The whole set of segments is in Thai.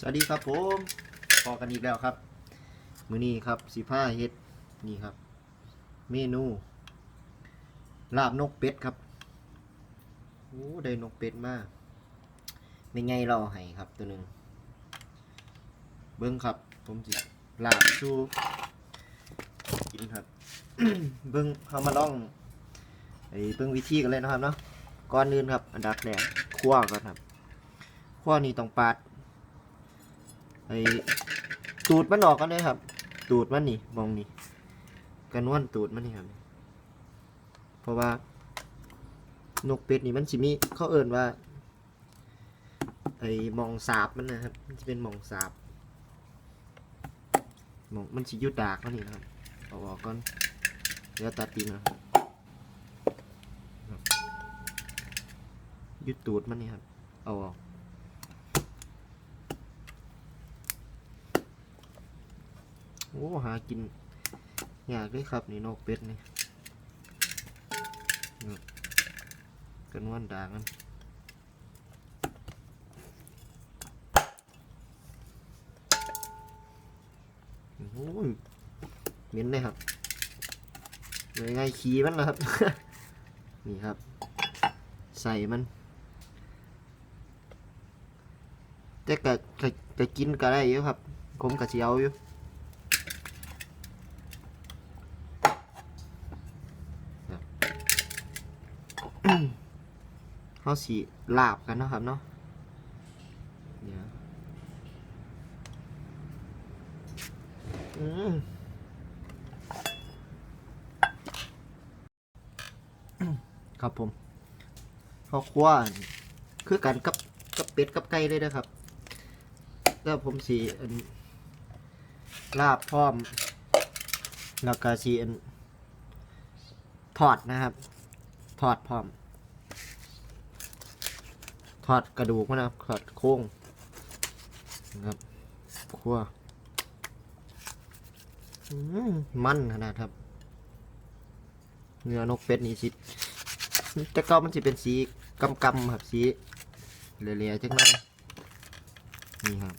สวัสดีครับผมพอกันอีกแล้วครับ มือนี้ครับสิผ้าเฮ็ดนี่ครับ เมนู ลาบนกเป็ดครับโอ้ได้นกเป็ดมากไม่ไงเราเอให้ครับตัวหนึ่งเบิ้งครับ ผมสิลาบชูกินครับ เบิ้งเขามาล่องไอ้เบิ้งวิธีกันเลยนะครับเนาะก่อนอื่นครับ อันดับแรกคั่วก่อนครับคั่วนี่ต้องปาด ไอ้ตูดมันออกกันเลยครับ ตูดมันนี่มองนี่กันนวนตูดมันนี่ครับ เพราะว่านกเป็ดนี่มันสิมีเขาเอิ่นว่า ไอ้มองสาบมันนะครับ มันจะเป็นมองสาบมองมันสิยุดดากมันนี่นะครับเอาออกก่อนเดี๋ยวตัดตีนนะยุดตูดมันนี่ครับ เอาออก โอ้หากินยากเลยครับนี่นกเป็ดนี่กันวันด่างกันโอ้โหเหม็นเลยครับเลยไงขี้มันนะครับ นี่ครับ ใส่มันแต่กะกะกะกินก็ได้อยู่ครับผมกะเสียวอยู่ เขาสีลาบกันนะครับเนาะเดี๋ยวอืมครับผมข้าคั่วคือกันกับกับเป็ดกับไก่เลยนะครับ แล้วผมสีอันลาบพร้อม แล้วก็สีอันทอดนะครับ ทอดพร้อม ทอดกระดูกมันนะครับทอดโค้งนะครับคั่วมมันขนาดครับ เนื้อนกเป็ดนี่สิแต่ก็มันจะเป็นสีกำกำครับสีเหลี่ยๆจังเลยนี่ครับ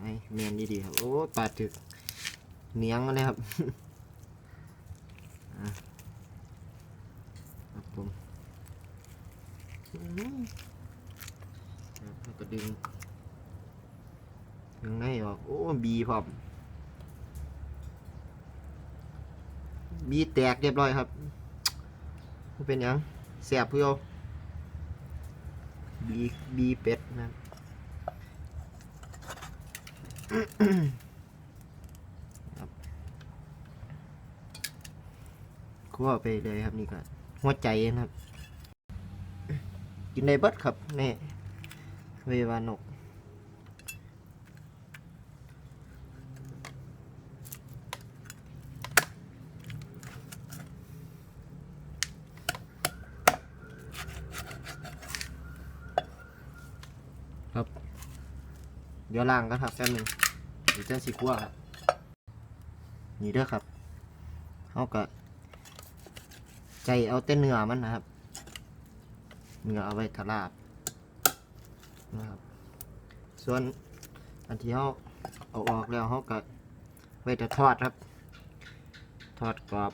ไอ้เมนดีๆครับ โอ้ปาดถึกเนียงเลยครับอะครับผมอืม ก็ดึงดึงในออก โอ้บีพร้อมบีแตกเรียบร้อยครับเป็นยังแสบเพื่อบีบีเป็ดนะครับครับคั่วไปเลยครับนี่ก็หัวใจนะครับ กินในเบิดครับนี่ เววานก ครับ เดี๋ยวล้างกันครับแป๊บหนึงเดี๋ยวจะสิคั่วครับนี่เด้อครับเขาก็ใจเอาแต่เนื้อมันนะครับ เนื้อเอาไว้ทะลาบ นะครับ ส่วนอันที่เขาเอาออกแล้วเขาก็ไว้จะทอดครับ ทอดกรอบ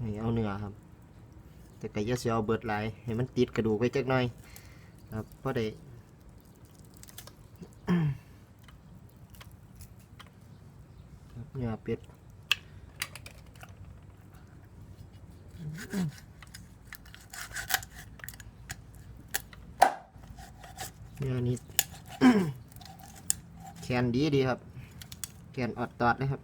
นี่เอาเนื้อครับ แต่ก็อย่าเสียเอาเบิดไหลให้มันติดกระดูกไว้จักหน่อยครับเพราะได้เนื้อเป็ด เนี่ยอันนี้แขนดีดีครับ แขนอดตอดเลยครับ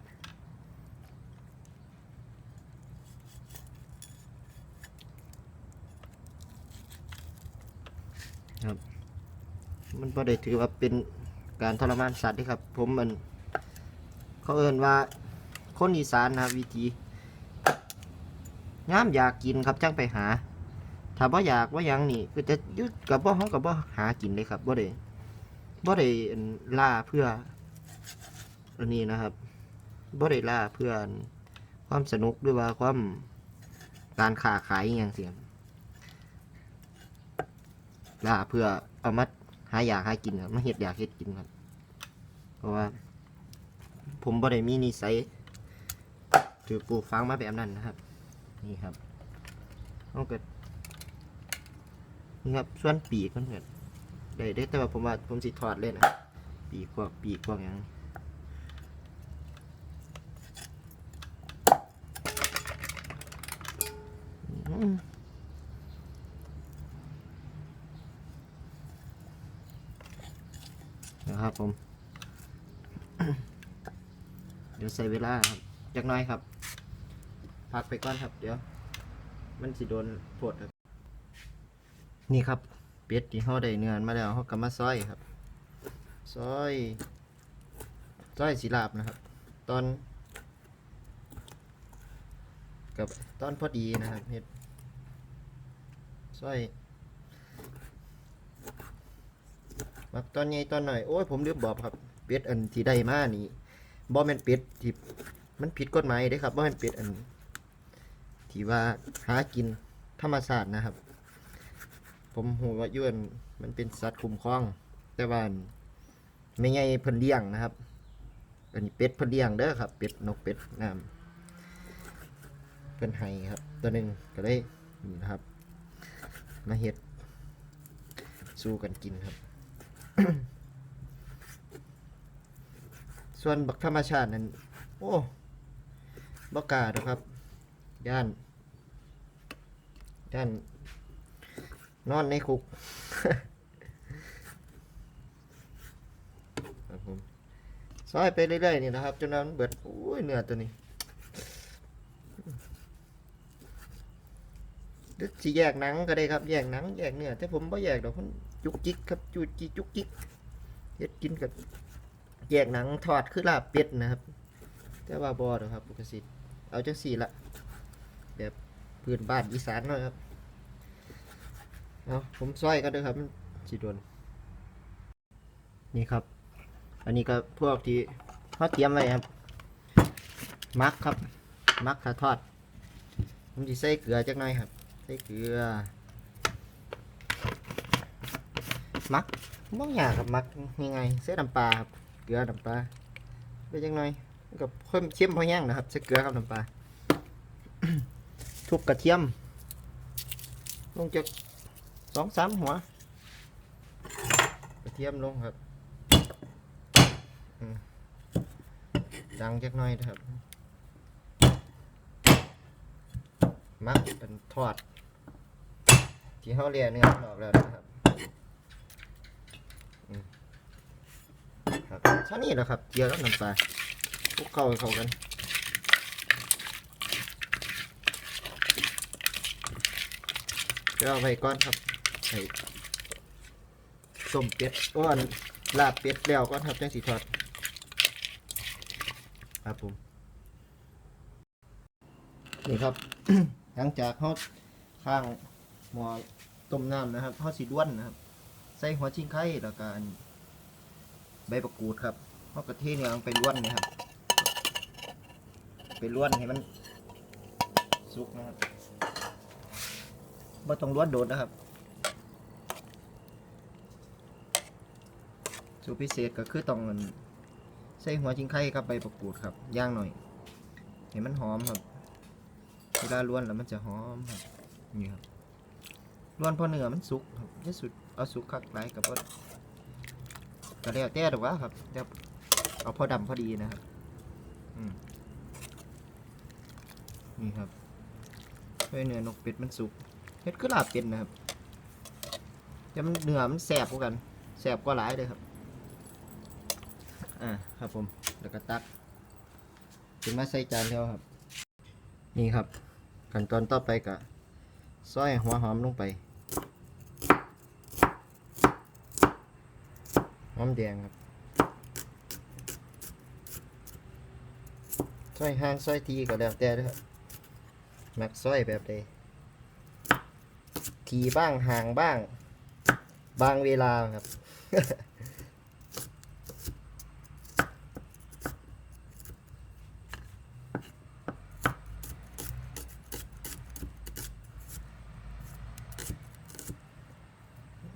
ครับ มันก็ได้ถือว่าเป็นการทรมานสัตว์ที่ครับ ผมมัน เขาเอ่นว่าคนอีสานนะวิธีย้ำอยากกินครับจ้างไปหา ถ้าบ่อยากว่ายังนี่ก็จะยึดกับบ่เฮากับบ่หากินเลยครับบ่ได้บ่ได้ล่าเพื่ออันนี้นะครับบ่ได้ล่าเพื่อนความสนุกหรือว่าความการค้าขายอย่างเสียล่าเพื่อเอามาหาอยากหากินครับมาเฮ็ดอยากเฮ็ดกินครับ เพราะว่า ผมบ่ได้มีนิสัยถือปลูกฝังมาแบบนั้นนะครับ นี่ครับเอาเกิด นี่ครับส่วนปีกมันเกิดได้ได้แต่ว่าผมว่าผมสิถอดเลยนะปีกพวกปีกพวกอย่างนี้นะครับผม เดี๋ยวใส่เวลาครับจักน้อยครับ พักไปก่อนครับ เดี๋ยว มันสิโดนปวดครับ นี่ครับเป็ดที่เขาได้เนื้อมาแล้วเขาก็มาซอยครับซอยซอยสีลาบนะครับ ตอน กับตอนพอดีนะครับเฮ็ดซอยมักตอนใหญ่ตอนหน่อยโอ้ยผมลืมบอกครับเป็ดอันที่ได้มานี่บ่แม่นเป็ดที่มันผิดกฎหมายเด้ครับบ่แม่นเป็ดอันที่ว่าหากินธรรมชาตินะครับ ผมหูว่าย้วนมันเป็นสัตว์คุ้มครอง แต่ว่าไม่ไงเพิ่นเลี้ยงนะครับ อันนี้เป็ดเพิ่นเลี้ยงเด้อครับ เป็ดนกเป็ดน้ำเพิ่นให้ครับ ตัวหนึ่งก็ได้นี่นะครับ มาเฮ็ด สู้กันกินครับ ส่วนบักธรรมชาตินั้น โอ้บกกาดอกครับ ย่าน ย่าน นอนในคุกครับผมซอยไปเรื่อยๆนี่นะครับจนนั้นเบิดโอ้ยเนื้อตัวนี้หรือสิแยกหนังก็ได้ครับแยกหนังแยกเนื้อแต่ผมบ่แยกดอกมันจุกจิกครับจุกจิกจุกจิกเฮ็ดกินกับแยกหนังทอดคือลาบเป็ดนะครับ แต่ว่าบ่ดอกครับปกติเอาจังสี่ละแบบพื้นบ้านอีสานหน่อยครับ เอาผมซอยก็ด้ครับสิโดนนี่ครับ อันนี้ก็พวกที่เขาเตรียมไว้ครับ มักครับ มักขาทอด ผมจะใส่เกลือจักหน่อยครับ ใส่เกลือ มักบ่อยากครับมักยังไงใส่น้ำปลาครับ เกลือน้ำปลาไปจักหน่อยมันกับเพิ่มเค็มพอแห้งนะครับใส่เกลือครับน้ำปลา ทุบกระเทียม ลงจาก สองสามหัวกระเทียมลงครับดังจักหน่อยนะครับ มักเป็นทอด ที่เขาเรียกเนื้อมันออกแล้วนะครับอืมครับเท่านี้แหละครับเกี๊ยวกับน้ำปลาคลุกเข้าเข้ากันเดี๋ยวเอาไว้ก่อนครับ ใส่ต้มเป็ดก้อนลาบเป็ดแล้วก่อนครับจังสีทอด ครับผม นี่ครับ หลังจากเขาข้างหม้อต้มน้ำนะครับเขาสีด้วนนะครับ ใส่หัวชิงไข่แล้วก็ใบประกูดครับเขากระเทเนี่ยเอาไปล้วนนะครับ ไปล้วนให้มันสุกนะครับบ่ต้องล้วนโดดนะครับ สูตรพิเศษก็คือต้องใส่หัวจิงไข่กับใบประกูดครับย่างหน่อย เห็นมันหอมครับเวลาล้วนแล้วมันจะหอมครับนี่ครับล้วนพอเนื้อมันสุกครับที่สุดเอาสุกคักไรกับว่าก็แล้วแต่หรอกวะครับเดี๋ยวเอาพอดำพอดีนะครับอืมนี่ครับเพื่อเนื้อนกเป็ดมันสุกเฮ็ดคือลาบเป็ดนะครับแต่มันเนื้อมันแสบกว่ากันแสบกว่าหลายเลยครับ อ่าครับผมแล้วก็ตักถึงมาใส่จานแล้วครับ นี่ครับขั้นตอนต่อไปก็ซอยหัวหอมลงไปหอมแดงครับซอยห้างซอยทีก็แล้วแต่เด้อครับมักซอยแบบใดทีบ้างห่างบ้าง บางเวลาครับ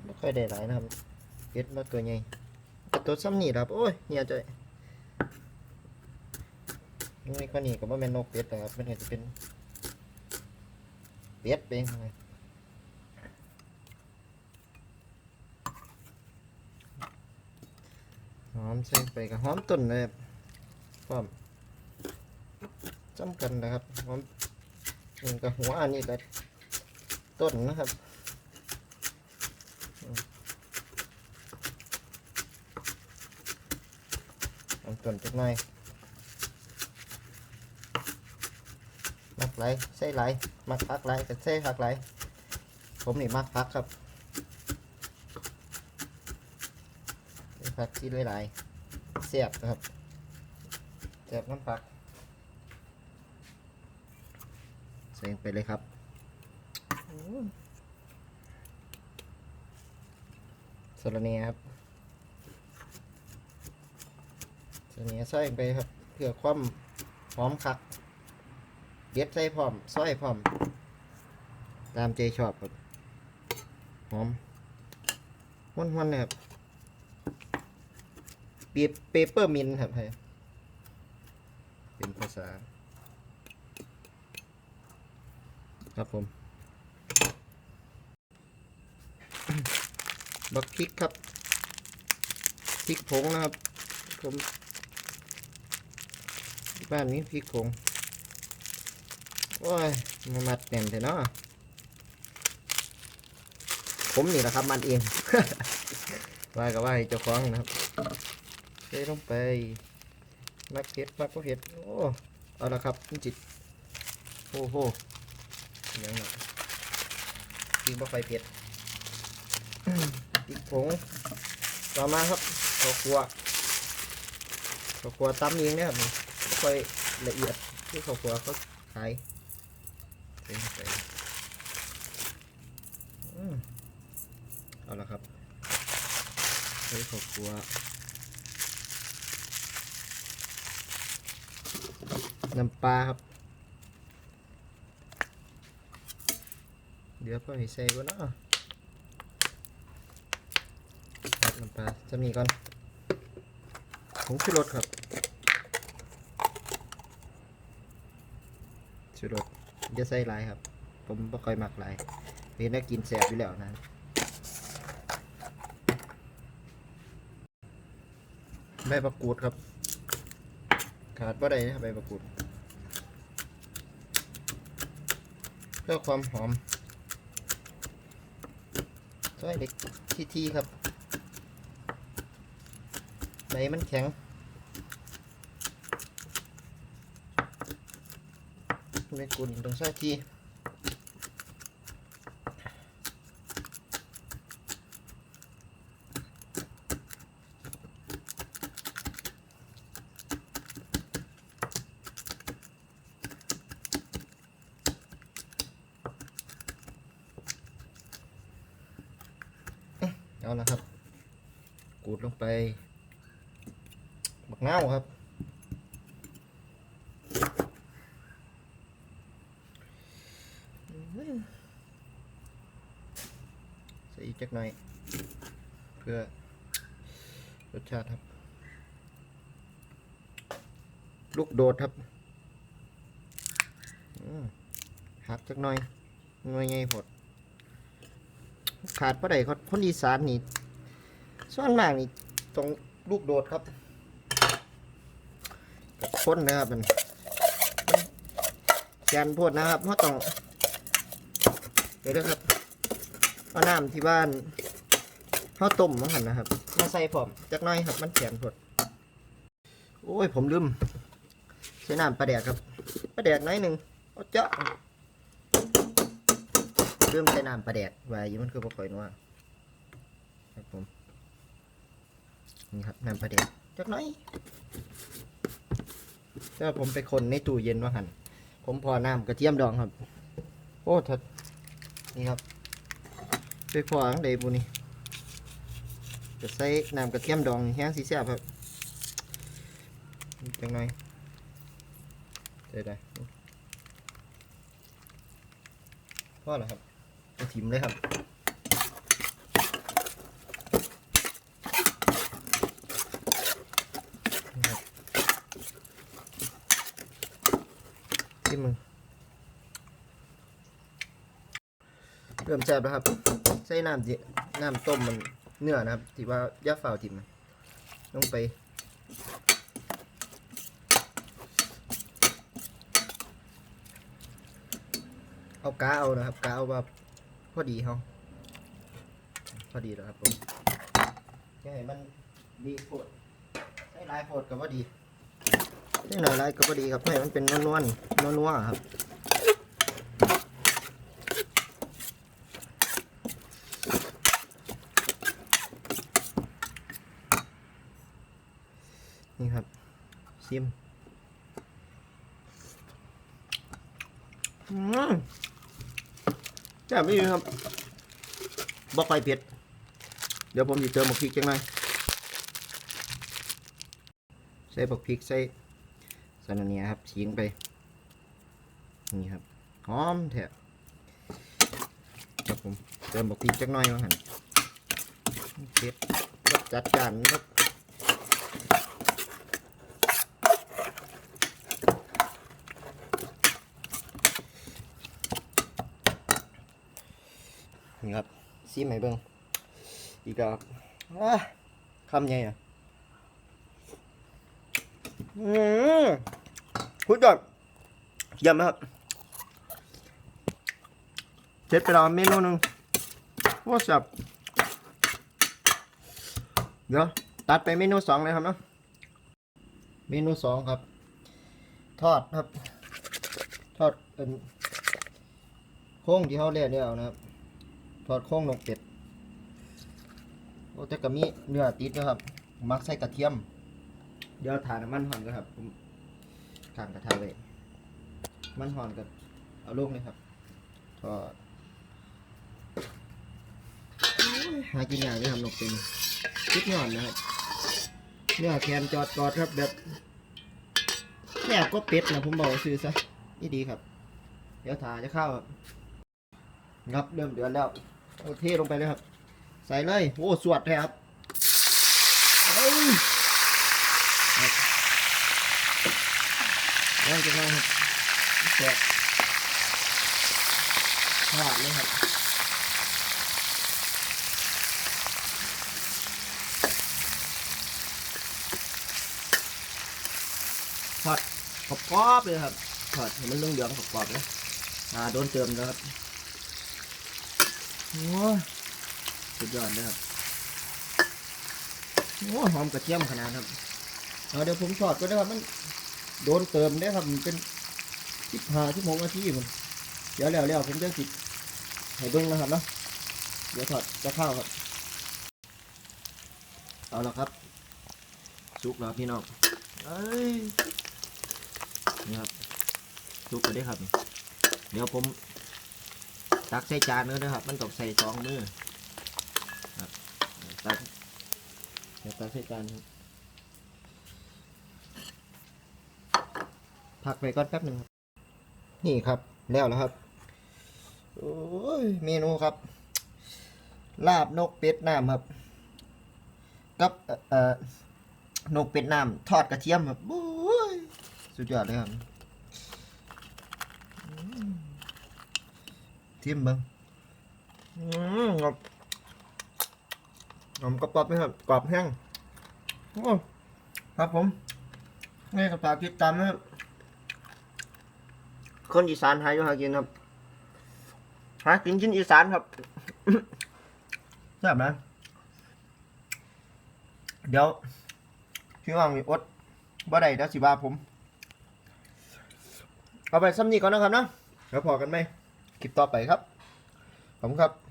บัก ค่อย ได้หลายนะครับเป็ดมาตัวใหญ่แต่ตัวซ้ำนี่ครับโอ้ยเหี่ยใจนี่ก็นี่ก็บ่แม่นนกเป็ดนะครับมันก็จะเป็นเป็ดเป็นไงหอมใส่ไปกับหอมต้นเลยครับพร้อมจำกันนะครับหอมนี่กับหัวอันนี้กับต้นนะครับ เอา ต้นจักหน่อยมักไหลใส่ไหลมักพักไหลก็ใส่พักไหลผมนี่มักพักครับใส่พักที่หลายๆเสียบนะครับเสียบน้ำพักใส่ลงไปเลยครับโอ้ยสะระเนียครับ ตัวนี้ใส่ไปครับเพื่อความหอมคักเด็ดใส่พร้อมซอยพร้อม ตามใจชอบครับหอมห้วนๆนะครับเปียเปเปอร์มินครับให้เป็นภาษา ครับผมบักพริกครับพริกผงนะครับผม บ้านนี้พริกผง โอ้ยมามัดแน่นเถอะเนาะผมนี่แหละครับมันเอง ว่ากับว่าเจ้าของนะครับใส่ลงไปมักเผ็ดมักก็เผ็ด โอ้ เอาละครับนี่จิต โอ้โหยังหนักกินบ่ไฟเผ็ดพริกผง ต่อมาครับข้าวคั่วข้าวคั่วตำเองเนี่ยครับ ค่อยละเอียดที่ข้าวคั่วเขาขายใส่เข้าไปอืมเอาละครับใส่ข้าวคั่วน้ำปลาครับ เดี๋ยวพ่อให้ใส่ก่อนเนาะน้ำปลาจะมีก่อนผงชูรสครับ ชูรสจะใส่ลายครับ ผมไม่ค่อยมักลายเห็นได้กินแสบอยู่แล้วนะใบมะกรูดครับ ขาดว่าได้นะใบมะกรูดเพื่อความหอมซอยเด็กทีๆครับใบมันแข็ง ไม่กุนตรงซาทีเอาละครับ กูดลงไป บักเน่าครับ ใส่อีก จักหน่อย เพื่อรสชาติครับ ลูกโดดครับหักจักหน่อยหน่วยไงพดขาดเพราะใดคนคนอีสานนี่ส่วนมากนี่ตรงลูกโดดครับคนนะครับมันแกนโพดนะครับเพราะต้องเดี๋ยวนะครับ เอาน้ำที่บ้านข้าวต้มมั้งหันนะครับมาใส่ผมจักหน้อยครับ มันแกนโพดโอ้ยผมลืมใช้น้ำปลาแดกครับปลาแดกน้อยหนึ่งเอาเจาะลืมใช้น้ำปลาแดกไว้อยี่มันคือพวกข่อยนัวครับผมนี่ครับน้ำปลาแดกจักหน้อยถ้าผมไปคนในตู้เย็นว่าหันผมพอน้ำกระเทียมดองครับ โอ้ทัดนี่ครับไป พออังเดบุนี่จะใส่น้ำกระเทียมดองแห้งสีแซ่บครับจังหน่อยใส่ได้พอแล้วครับเอาถิ่มเลยครับ เริ่มแซ่บแล้วครับ ใส่น้ำน้ำต้มมันเนื้อนะครับ ที่ว่าย่าฝ่าวทิมนะลงไป เอากาเอานะครับกาเอาแบบพอดีเขาพอดีแล้วครับผมแค่ให้มันดีโพดใส่ลายโพดก็พอดีใส่หน่อยลายก็พอดีครับให้มันเป็นนวลๆนัวๆครับ นี่ครับ ซิมอืมแจ่บไม่ดีครับบอกไปเผ็ด เดี๋ยวผมจะเติมบักพริกจังไงใส่บักพริกใส่สนนเนียครับฉีงไป นี่ครับ หอมแท้ครับผมเติมบักพริกจักหน่อยมาหันเผ็ดรสจัดจานครับ นี่ครับซีไหมเบิ้งอีกครับคำใหญ่อะอืมพุดยอดเยี่ยมครับเจ็ดไปแล้วเมนูหนึ่งว้าสับเดี๋ยวตัดไปเมนูสองเลยครับเนาะเมนูสองครับ ทอดครับ ทอดเป็นโค้งที่เขาเรียกเนี่ยนะครับ ทอดโค้งนกเป็ดโอ้แต่ก็มีเนื้อติดนะครับ มักใส่กระเทียม เดี๋ยวทาน้ำมันหอนกันครับผมข้างกระทะเลยมันหอนกันเอาลงเลยครับทอดหากินยากเลยครับนกเป็ดคิดหอนนะครับเนื้อแคนจอดกอดครับแบบแซ่บก็เป็ดนะผมบอกซื้อซะนี่ดีครับ เดี๋ยวทาจะเข้าครับครับเริ่มเดือนแล้ว เอเทลงไปเลยครับ ใส่เลย โอ้ สวดเลยครับเฮ้ยร่างจะได้ครับสวดพลาดเลยครับทอดกรอบๆเลยครับทอดให้มันเหลืองกรอบๆเลยอ่าโดนเติมแล้วครับ โอ้ยสุดยอดเลยครับโอ้หอมกระเทียมขนาดครับเอาเดี๋ยวผมทอดก็ได้ครับมันโดนเติมได้ครับมันเป็นสิบห้าสิบหกนาทีมันเดี๋ยวแล้วแล้วผมจะสิให้เบิ้งนะครับเนาะเดี๋ยวทอดจะเข้าวครับ เอาละครับสุกแล้วพี่น้องเอ้ยนี่ครับสุกไปได้ครับ เดี๋ยวผม ตักใส่จานเนื้อนะครับ มันต้องใส่สองมือครับตักตักใส่จานครับพักไปก่อนแป๊บหนึ่งครับ นี่ครับแล้วแล้วครับโอ้ยเมนูครับ ลาบนกเป็ดน้ำครับ กับเอ่อนกเป็ดน้ำทอดกระเทียมครับโอ้ยสุดยอดเลยครับอืม ทิมเบิ้งอืมกรอบหอมกรอบๆไหมครับกรอบแห้งโอ้ครับผมนี่กับฝากติดตามนะครับคนอีสานหาอยู่หากินครับหากินชิ้นอีสานครับแซ่บนะเดี๋ยวพี่ว่างมีอดบ่ได้เดี๋ยวสิบาผม เอาไปซ้ำนี้ก่อนนะครับเนาะแล้วพอกันไหม คลิปต่อไปครับ ขอบคุณครับ